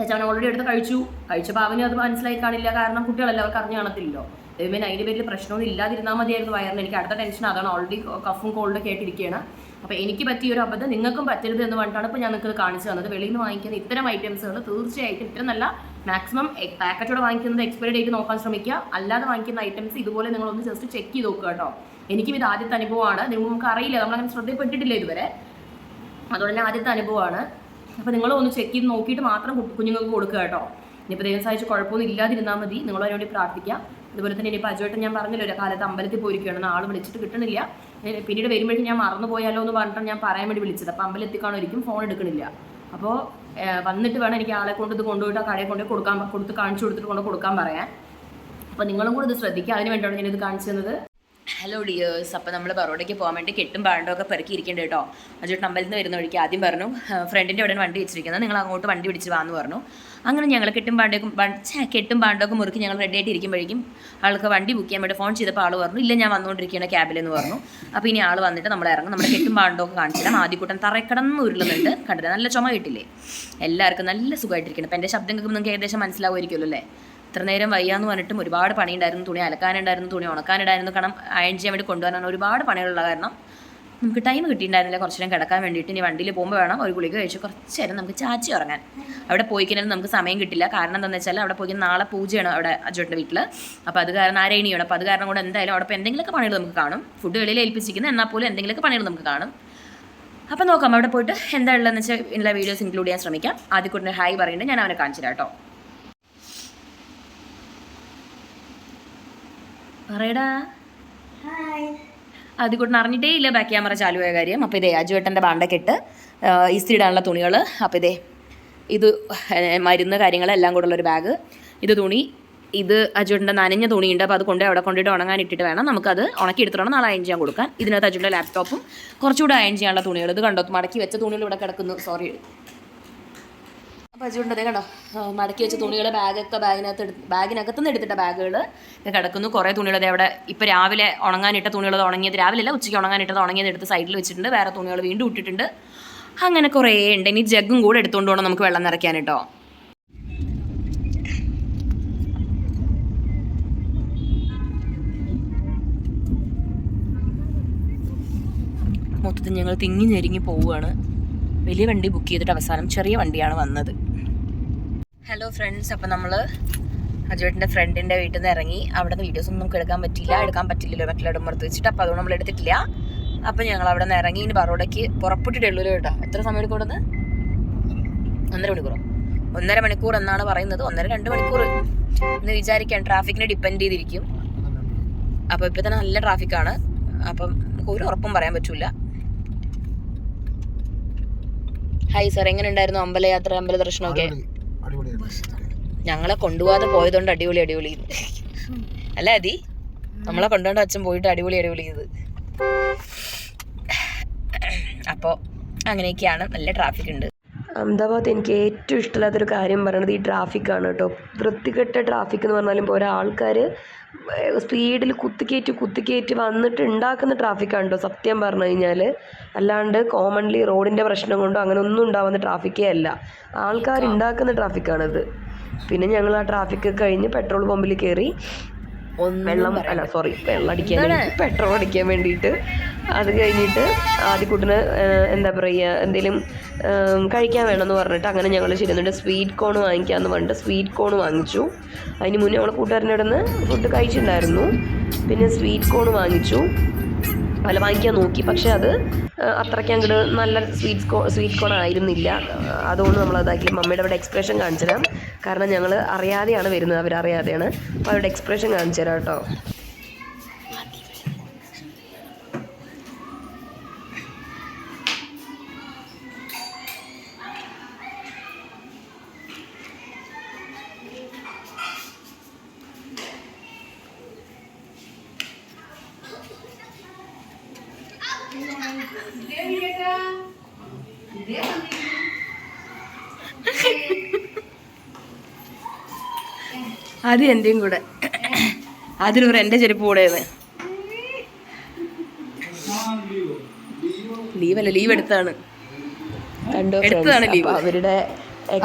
അവൻ ഓൾറെഡി എടുത്ത് കഴിച്ചു. കഴിച്ചപ്പോൾ അവന് അത് മനസ്സിലായി കാണില്ല. കാരണം കുട്ടികളല്ല അവർക്ക് അറിഞ്ഞു കാണത്തില്ലല്ലോ. ദൈവമേ അതിന്റെ പേരിൽ പ്രശ്നമൊന്നും ഇല്ലാതിരുന്നാൽ മതിയായിരുന്നു വയറിന്. എനിക്ക് അടുത്ത ടെൻഷൻ അതാണ്. ഓൾറെഡി കഫും കോൾഡ് കേട്ടിരിക്കുകയാണ് അപ്പോൾ എനിക്ക് പറ്റിയ ഒരു അബദ്ധം നിങ്ങൾക്കും പറ്റരുത് എന്ന് പറഞ്ഞിട്ടാണ് ഇപ്പോൾ ഞാൻ നിങ്ങൾക്ക് കാണിച്ചു തന്നത്. വെളിയിൽ നിന്ന് വാങ്ങിക്കുന്ന ഇത്തരം ഐറ്റംസുകൾ തീർച്ചയായിട്ടും ഇത്തരം നല്ല മാക്സിമം പാക്കറ്റോടെ വാങ്ങിക്കുന്നത് എക്സ്പയറി ഡേറ്റ് നോക്കാൻ ശ്രമിക്കുക. അല്ലാതെ വാങ്ങിക്കുന്ന ഐറ്റംസ് ഇതുപോലെ നിങ്ങളൊന്ന് ജസ്റ്റ് ചെക്ക് ചെയ്ത് നോക്കുക കേട്ടോ. എനിക്കും ഇത് ആദ്യത്തെ അനുഭവമാണ്. നിങ്ങൾക്ക് അറിയില്ല നമ്മളങ്ങനെ ശ്രദ്ധയിൽപ്പെട്ടിട്ടില്ല ഇതുവരെ. അതുകൊണ്ട് തന്നെ ആദ്യത്തെ അനുഭവമാണ്. അപ്പോൾ നിങ്ങൾ ഒന്ന് ചെക്ക് ചെയ്ത് നോക്കിയിട്ട് മാത്രം കുഞ്ഞുങ്ങൾക്ക് കൊടുക്കുക കേട്ടോ. ഇനിയിപ്പോൾ ദൈവം സഹായിച്ച് കുഴപ്പമൊന്നും ഇല്ലാതിരുന്നാൽ മതി. നിങ്ങൾ അതിനുവേണ്ടി പ്രാർത്ഥിക്കാം. അതുപോലെ തന്നെ ഇനിയിപ്പോൾ അജുവേട്ടൻ ഞാൻ പറഞ്ഞല്ലോ കാലത്ത് അമ്പലത്തിൽ പോയിരിക്കുകയാണ്. ആൾ വിളിച്ചിട്ട് കിട്ടണില്ല. പിന്നീട് വരുമ്പോഴേക്കും ഞാൻ മറന്നു പോയാലോ എന്ന് പറഞ്ഞിട്ടാണ് ഞാൻ പറയാൻ വേണ്ടി വിളിച്ചത്. അപ്പോൾ അമ്പലത്തിൽ ഫോൺ എടുക്കണില്ല. അപ്പോൾ വന്നിട്ട് വേണം എനിക്ക് ആളെ കൊണ്ട് ഇത് കൊണ്ടുപോയിട്ട് ആ കടയിൽ കൊണ്ട് കൊടുക്കാൻ കൊടുത്ത് കാണിച്ചു കൊടുത്തിട്ട് കൊണ്ട് കൊടുക്കാൻ പറയാൻ. അപ്പോൾ നിങ്ങളും കൂടെ ഇത് ശ്രദ്ധിക്കുക. അതിന് വേണ്ടിയാണ് ഞാനിത് കാണിച്ചു തന്നത്. ഹലോ ഡിയേഴ്സ് അപ്പോൾ നമ്മൾ ബറോഡയ്ക്ക് പോകാൻ വേണ്ടി കെട്ടും പാണ്ടോ ഒക്കെ പെറുക്കിയിരിക്കുന്നുണ്ട് കേട്ടോ. അജോട്ട് അമ്പലത്തിൽ നിന്ന് വരുന്ന വഴിക്ക് ആദ്യം പറഞ്ഞു ഫ്രണ്ടിന്റെ അവിടെ വണ്ടി വെച്ചിരിക്കുന്നത്. നിങ്ങൾ അങ്ങോട്ട് വണ്ടി പിടിച്ച് വാന്ന് പറഞ്ഞു. അങ്ങനെ ഞങ്ങൾ കെട്ടും പാണ്ടോക്കും കെട്ടും പാണ്ടോക്കും മുറുക്കി ഞങ്ങൾ റെഡി ആയിട്ട് ഇരിക്കുമ്പോഴേക്കും ആൾക്ക് വണ്ടി ബുക്ക് ചെയ്യാൻ വേണ്ടി ഫോൺ ചെയ്തപ്പോൾ ആൾ പറഞ്ഞു ഇല്ല ഞാൻ വന്നുകൊണ്ടിരിക്കുകയാണ് ക്യാബിലെന്ന് പറഞ്ഞു. അപ്പോൾ ഇനി ആൾ വന്നിട്ട് നമ്മൾ ഇറങ്ങും. നമ്മുടെ കെട്ടും പാണ്ടൊക്കെ കാണിച്ചില്ല ആദ്യക്കൂട്ടം തറക്കടന്ന് ഉരുളുന്നുണ്ട്. കണ്ടിട്ട് നല്ല ചുമ കിട്ടില്ലേ? എല്ലാവർക്കും നല്ല സുഖമായിട്ടിരിക്കണം അപ്പോൾ എന്റെ ശബ്ദം കേൾക്കുമ്പോൾ നിങ്ങൾക്ക് ഏകദേശം മനസ്സിലാവുമായിരിക്കുമല്ലോ അല്ലേ? ഇത്ര നേരം വയ്യാന്ന് പറഞ്ഞിട്ടും ഒരുപാട് പണിയുണ്ടായിരുന്നു തുണി അലക്കാനുണ്ടായിരുന്നു തുണി ഉണക്കാനുണ്ടായിരുന്നു. കാരണം അയൺ ചെയ്യാൻ വേണ്ടി കൊണ്ടുവരാൻ ഒരുപാട് പണികളുള്ള കാരണം നമുക്ക് ടൈം കിട്ടിയിട്ടുണ്ടായിരുന്നില്ല. കുറച്ച് നേരം കിടക്കാൻ വേണ്ടിയിട്ട് ഇനി വണ്ടിയിൽ പോകുമ്പോൾ വേണം ഒരു ഗുളിക കഴിച്ച് കുറച്ച് നേരം നമുക്ക് ചാച്ചി ഉറങ്ങാൻ. അവിടെ പോയി കഴിഞ്ഞാൽ നമുക്ക് സമയം കിട്ടില്ല. കാരണം എന്താണെന്ന് വെച്ചാൽ അവിടെ പോയി നാളെ പൂജയാണ് അവിടെ അജോട്ടിന്റെ വീട്ടിൽ അപ്പോൾ അത് കാരണം ആരേണിയാണ് അപ്പോൾ അത് കാരണം കൂടെ എന്തായാലും അവിടെ ഇപ്പോൾ എന്തെങ്കിലുമൊക്കെ പണികൾ നമുക്ക് കാണും. ഫുഡ് വെളിയിൽ ഏൽപ്പിച്ചിരിക്കുന്നത് എന്നാൽ പോലും എന്തെങ്കിലുമൊക്കെ പണികൾ നമുക്ക് കാണും. അപ്പോൾ നോക്കാം അവിടെ പോയിട്ട് എന്താ ഉള്ളതെന്ന് വെച്ചാൽ എല്ലാ വീഡിയോസ് ഇൻക്ലൂഡ് ചെയ്യാൻ ശ്രമിക്കാം. ആദ്യം കൂടെ ഹായ് പറയുന്നുണ്ട്. ഞാൻ അവനെ കാണിച്ചു തരാം കേട്ടോ പറയടാ. ആദ്യക്കൂട്ടിന് അറിഞ്ഞിട്ടേ ഇല്ല ബാക്ക് ക്യാമറ ചാലുവായ കാര്യം. അപ്പോൾ ഇതേ അജുവേട്ടന്റെ ബാണ്ടക്കെട്ട് ഇസ്തിരി ഇടാനുള്ള തുണികൾ അപ്പോൾ ഇതേ ഇത് മരുന്ന് കാര്യങ്ങളെല്ലാം കൂടെ ഉള്ളൊരു ബാഗ് ഇത് തുണി ഇത് അജുവേട്ടന്റെ നനഞ്ഞ തുണിയുണ്ട്. അപ്പോൾ അത് കൊണ്ട് അവിടെ കൊണ്ടിട്ട് ഉണങ്ങാൻ ഇട്ടിട്ട് വേണം. നമുക്ക് അത് ഉണക്കി എടുത്തിട്ട് നാളെ അയൺ ചെയ്യാൻ കൊടുക്കാൻ. ഇതിനകത്ത് അജുവിന്റെ ലാപ്ടോപ്പും കുറച്ചുകൂടെ അയൺ ചെയ്യാനുള്ള തുണികൾ ഇത് കണ്ടോ? മടക്കി വെച്ച തുണികൾ ഇവിടെ കിടക്കുന്നു. സോറി അപ്പോൾ അജുണ്ട് അതേ കണ്ടോ? മടക്കി വെച്ച തുണികൾ ബാഗൊക്കെ ബാഗിനകത്ത് ബാഗിനകത്ത് നിന്ന് എടുത്തിട്ട ബാഗുകൾ കിടക്കുന്നു. കുറേ തുണികൾ അവിടെ ഇപ്പോൾ രാവിലെ ഉണങ്ങാനിട്ട തുണികൾ ഉണങ്ങിയത് രാവിലെ അല്ല ഉച്ചയ്ക്ക് ഉണങ്ങാനിട്ടത് ഉണങ്ങിയത് എടുത്ത് സൈഡിൽ വെച്ചിട്ടുണ്ട്. വേറെ തുണികൾ വീണ്ടും ഇട്ടിട്ടുണ്ട്. അങ്ങനെ കുറേ ഉണ്ട്. ഇനി ജഗ്ഗും കൂടെ എടുത്തുകൊണ്ട് പോകണം നമുക്ക് വെള്ളം നിറയ്ക്കാൻ കേട്ടോ മൊത്തത്തിൽ ഞങ്ങൾ തിങ്ങി ഞെരുങ്ങി പോവുകയാണ്. വലിയ വണ്ടി ബുക്ക് ചെയ്തിട്ട് അവസാനം ചെറിയ വണ്ടിയാണ് വന്നത്. ഹലോ ഫ്രണ്ട്സ് അപ്പം നമ്മൾ അജുവേട്ടന്റെ ഫ്രണ്ടിന്റെ വീട്ടിൽ നിന്ന് ഇറങ്ങി. അവിടെ നിന്ന് വീഡിയോസ് ഒന്നും നമുക്ക് എടുക്കാൻ പറ്റില്ല എടുക്കാൻ പറ്റില്ലല്ലോ മറ്റുള്ള ഇടമർത്ത് വെച്ചിട്ട്. അപ്പോൾ അതുകൊണ്ട് നമ്മൾ എടുത്തിട്ടില്ല. അപ്പം ഞങ്ങൾ അവിടെ നിന്ന് ഇറങ്ങി. ഇനി ബറോഡയ്ക്ക് പുറപ്പെട്ടിട്ടുള്ളൂ കേട്ടോ എത്ര സമയം എടുക്കും ഒന്നര മണിക്കൂറോ? ഒന്നര മണിക്കൂർ എന്നാണ് പറയുന്നത്. ഒന്നര രണ്ട് മണിക്കൂർ എന്ന് വിചാരിക്കാൻ ട്രാഫിക്കിനെ ഡിപ്പെൻഡ് ചെയ്തിരിക്കും. അപ്പോൾ ഇപ്പോൾ തന്നെ നല്ല ട്രാഫിക്കാണ് അപ്പം ഒരു ഉറപ്പും പറയാൻ പറ്റൂല. ഹായ് സാർ എങ്ങനെ ഉണ്ടായിരുന്നു അമ്പലയാത്ര അമ്പല ദർശനമൊക്കെ? ഞങ്ങളെ കൊണ്ടുപോകാതെ പോയതുകൊണ്ട് അടിപൊളി അടിപൊളി. അല്ല അതി നമ്മളെ കൊണ്ടുകൊണ്ട് അച്ഛൻ പോയിട്ട് അടിപൊളി അടിപൊളി ചെയ്ത് അപ്പോൾ അങ്ങനെയൊക്കെയാണ്. നല്ല ട്രാഫിക് ഉണ്ട്. അഹമ്മദാബാദ് എനിക്ക് ഏറ്റവും ഇഷ്ടമില്ലാത്തൊരു കാര്യം പറയണത് ഈ ട്രാഫിക്കാണ് കേട്ടോ. വൃത്തികെട്ട ട്രാഫിക് എന്ന് പറഞ്ഞാലും പോരാ. ആൾക്കാർ സ്പീഡിൽ കുത്തിക്കയറ്റി കുത്തിക്കയറ്റി വന്നിട്ട് ഉണ്ടാക്കുന്ന ട്രാഫിക്കാണ് കേട്ടോ. സത്യം പറഞ്ഞു കഴിഞ്ഞാൽ അല്ലാണ്ട് കോമൺലി റോഡിന്റെ പ്രശ്നം കൊണ്ടോ അങ്ങനെ ഒന്നും ഉണ്ടാവുന്ന ട്രാഫിക്കേ അല്ല. ആൾക്കാർ ഉണ്ടാക്കുന്ന ട്രാഫിക്കാണിത് പിന്നെ ഞങ്ങൾ ആ ട്രാഫിക് കഴിഞ്ഞ് പെട്രോൾ പമ്പിൽ കയറി വെള്ളം അല്ല സോറി വെള്ളം അടിക്കാൻ പെട്രോൾ അടിക്കാൻ വേണ്ടിയിട്ട്. അത് കഴിഞ്ഞിട്ട് ആദ്യക്കൂട്ടിന് എന്താ പറയുക എന്തെങ്കിലും കഴിക്കാൻ വേണമെന്ന് പറഞ്ഞിട്ട് അങ്ങനെ ഞങ്ങൾ ചെല്ലുന്നുണ്ട് സ്വീറ്റ് കോൺ വാങ്ങിക്കാമെന്ന് പറഞ്ഞിട്ട് സ്വീറ്റ് കോൺ വാങ്ങിച്ചു. അതിന് മുന്നേ ഞങ്ങൾ കൂട്ടുകാരന്റെ അവിടെ നിന്ന് ഫുഡ് കഴിച്ചിട്ടുണ്ടായിരുന്നു പിന്നെ സ്വീറ്റ് കോൺ വാങ്ങിച്ചു. അല്ല വാങ്ങിക്കാൻ നോക്കി. പക്ഷേ അത് അത്രയ്ക്ക് അങ്ങോട്ട് നല്ല സ്വീറ്റ് കോ സ്വീറ്റ് കോൺ ആയിരുന്നില്ല. അതുകൊണ്ട് നമ്മൾ അതാക്കി. മമ്മിയുടെ അവിടെ എക്സ്പ്രഷൻ കാണിച്ചു തരാം. കാരണം ഞങ്ങൾ അറിയാതെയാണ് വരുന്നത്. അവരറിയാതെയാണ്. അപ്പോൾ അവരുടെ എക്സ്പ്രഷൻ കാണിച്ചു തരാം കേട്ടോ. അത് എന്റെയും കൂടെ. അതിലൊരു എന്റെ ചെരുപ്പ് കൂടെയാണ് ലീവല്ല? ലീവ് എടുത്താണ്. എടുത്തതാണ് ലീവ്. അവരുടെ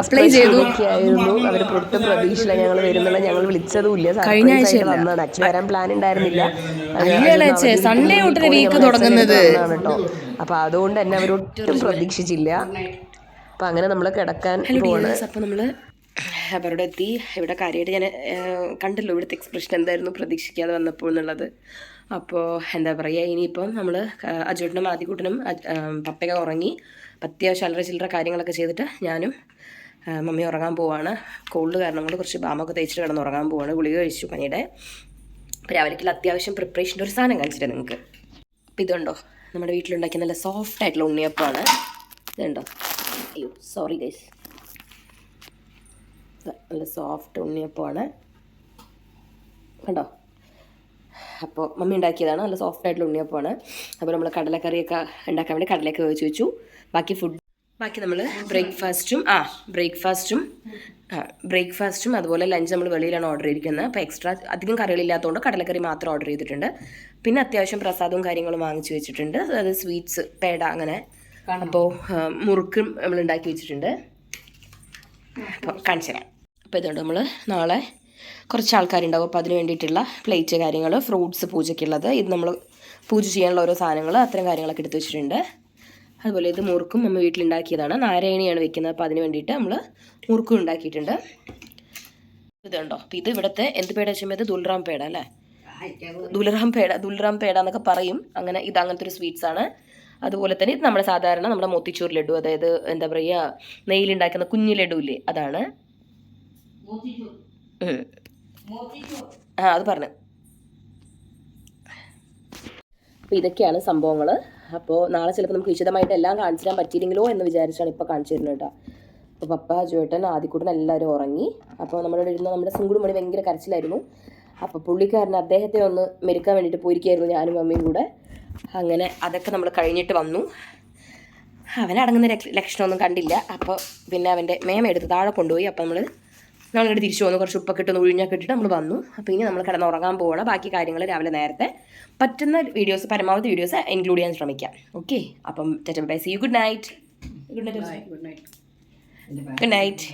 അപ്ലൈ ചെയ്തു. ആയിരുന്നു. അവർ ഒട്ടും പ്രതീക്ഷയില്ല ഞങ്ങൾ വരുന്നില്ല ഞങ്ങൾ വിളിച്ചതുമില്ല. കഴിഞ്ഞ ആഴ്ച. വന്നതാണ്. ആക്ച്വലി വരാൻ പ്ലാൻ ഉണ്ടായിരുന്നില്ല. അത് സൺഡേ week നമ്മൾ തുടങ്ങുന്നത്. കേട്ടോ അപ്പോൾ അതുകൊണ്ട് തന്നെ അവരൊട്ടും പ്രതീക്ഷിച്ചില്ല. അപ്പൊ അങ്ങനെ നമ്മൾ കിടക്കാൻ പോവാണ് നമ്മൾ അപ്പോൾ നമ്മൾ അവരോട് എത്തി. ഇവിടെ കാര്യമായിട്ട് ഞാൻ കണ്ടല്ലോ ഇവിടുത്തെ എക്സ്പ്രഷൻ എന്തായിരുന്നു പ്രതീക്ഷിക്കാതെ വന്നപ്പോൾ എന്നുള്ളത്. അപ്പോൾ എന്താ പറയുക ഇനിയിപ്പം നമ്മൾ അജുട്ടനും ആദ്യക്കൂട്ടനും പപ്പയൊക്കെ ഉറങ്ങി അത്യാവശ്യം അല്ലറ ചില്ലറ കാര്യങ്ങളൊക്കെ ചെയ്തിട്ട് ഞാനും മമ്മി ഉറങ്ങാൻ പോവാണ്. കോൾഡ് കാരണം കൊണ്ട് കുറച്ച് ബാമൊക്കെ തേച്ചിട്ട് കിടന്ന് ഉറങ്ങാൻ പോവാണ്. ഗുളിക കഴിച്ചു പനിയുടെ. അപ്പോൾ രാവിലേക്കുള്ള അത്യാവശ്യം പ്രിപ്പറേഷന്റെ ഒരു സാധനം കാണിച്ചിട്ട് നിങ്ങൾക്ക് അപ്പോൾ ഇതുണ്ടോ? നമ്മുടെ വീട്ടിലുണ്ടാക്കിയ നല്ല സോഫ്റ്റ് ആയിട്ടുള്ള ഉണ്ണിയപ്പമാണ്. ഇതുണ്ടോ? അയ്യോ സോറി ഗൈസ് നല്ല സോഫ്റ്റ് ഉണ്ണിയപ്പമാണ്. കണ്ടോ? അപ്പോൾ മമ്മി ഉണ്ടാക്കിയതാണ്. നല്ല സോഫ്റ്റ് ആയിട്ടുള്ള ഉണ്ണിയപ്പമാണ്. അപ്പോൾ നമ്മൾ കടലക്കറിയൊക്കെ ഉണ്ടാക്കാൻ വേണ്ടി കടലയൊക്കെ വെച്ച് വെച്ചു. ബാക്കി ഫുഡ് ബാക്കി നമ്മൾ ബ്രേക്ക്ഫാസ്റ്റും ആ ബ്രേക്ക്ഫാസ്റ്റും ആ ബ്രേക്ക്ഫാസ്റ്റും അതുപോലെ ലഞ്ച് നമ്മൾ വെളിയിലാണ് ഓർഡർ ചെയ്തിരിക്കുന്നത്. അപ്പോൾ എക്സ്ട്രാ അധികം കറികളില്ലാത്തതുകൊണ്ട് കടലക്കറി മാത്രം ഓർഡർ ചെയ്തിട്ടുണ്ട്. പിന്നെ അത്യാവശ്യം പ്രസാദവും കാര്യങ്ങളും വാങ്ങിച്ചു വെച്ചിട്ടുണ്ട്. അതായത് സ്വീറ്റ്സ് പേട അങ്ങനെ. അപ്പോൾ മുറുക്കും നമ്മൾ ഉണ്ടാക്കി വെച്ചിട്ടുണ്ട്. അപ്പോൾ കാണിച്ചു തരാം. അപ്പോൾ ഇതുകൊണ്ട് നമ്മൾ നാളെ കുറച്ച് ആൾക്കാരുണ്ടാവും. അപ്പോൾ അതിന് വേണ്ടിയിട്ടുള്ള പ്ലേറ്റ് കാര്യങ്ങൾ ഫ്രൂട്ട്സ് പൂജയ്ക്കുള്ളത്. ഇത് നമ്മൾ പൂജ ചെയ്യാനുള്ള ഓരോ സാധനങ്ങൾ അത്തരം കാര്യങ്ങളൊക്കെ എടുത്ത് വെച്ചിട്ടുണ്ട്. അതുപോലെ ഇത് മുറുക്കും നമ്മൾ വീട്ടിലുണ്ടാക്കിയതാണ്. നാരായണിയാണ് വെക്കുന്നത്. അപ്പോൾ അതിന് വേണ്ടിയിട്ട് നമ്മൾ മുറുക്കും ഉണ്ടാക്കിയിട്ടുണ്ട്. ഇതുണ്ടോ അപ്പോൾ ഇത് ഇവിടുത്തെ എന്ത് പേട ഇത് ദുൽറാം പേട അല്ലേ? ദുൽറാം പേട ദുൽറാം പേട എന്നൊക്കെ പറയും. അങ്ങനെ ഇത് അങ്ങനത്തെ ഒരു സ്വീറ്റ്സ് ആണ്. അതുപോലെ തന്നെ ഇത് നമ്മുടെ സാധാരണ നമ്മുടെ മോത്തിച്ചൂർ ലഡു അതായത് എന്താ പറയുക നെയ്യിലുണ്ടാക്കുന്ന കുഞ്ഞു ലഡു ഇല്ലേ? അതാണ്. ആ അത് പറഞ്ഞു. അപ്പോൾ ഇതൊക്കെയാണ് സംഭവങ്ങൾ അപ്പോൾ നാളെ ചിലപ്പോൾ നമുക്ക് വിശദമായിട്ട് എല്ലാം കാണിച്ചു തരാൻ പറ്റിയില്ലെങ്കിലോ എന്ന് വിചാരിച്ചാണ് ഇപ്പോൾ കാണിച്ചു തരുന്നത് കേട്ടോ. അപ്പോൾ പപ്പ ജോട്ടൻ ആദ്യക്കൂട്ടൻ എല്ലാവരും ഉറങ്ങി. അപ്പോൾ നമ്മളോട് ഇരുന്ന നമ്മുടെ സുങ്കുടുമണി ഭയങ്കര കരച്ചിലായിരുന്നു. അപ്പോൾ പുള്ളിക്കാരൻ അദ്ദേഹത്തെ ഒന്ന് മെരുക്കാൻ വേണ്ടിയിട്ട് പോയിരിക്കുകയായിരുന്നു ഞാനും അമ്മയും കൂടെ. അങ്ങനെ അതൊക്കെ നമ്മൾ കഴിഞ്ഞിട്ട് വന്നു. അവൻ അടങ്ങുന്ന ലക്ഷണമൊന്നും കണ്ടില്ല. അപ്പോൾ പിന്നെ അവന്റെ മേമ എടുത്ത് താഴെ കൊണ്ടുപോയി. അപ്പോൾ നമ്മൾ നമ്മളിങ്ങോട്ട് തിരിച്ചു വന്നു. കുറച്ച് ഉപ്പൊക്കെ ഇട്ടൊന്ന് ഉഴിഞ്ഞൊക്കെ ഇട്ടിട്ട് നമ്മൾ വന്നു. അപ്പോൾ ഇനി നമ്മൾ കിടന്ന് ഉറങ്ങാൻ പോവുകയാണ് ബാക്കി കാര്യങ്ങൾ രാവിലെ നേരത്തെ പറ്റുന്ന വീഡിയോസ് പരമാവധി വീഡിയോസ് ഇൻക്ലൂഡ് ചെയ്യാൻ ശ്രമിക്കാം. ഓക്കെ അപ്പം bye see you good night good night good night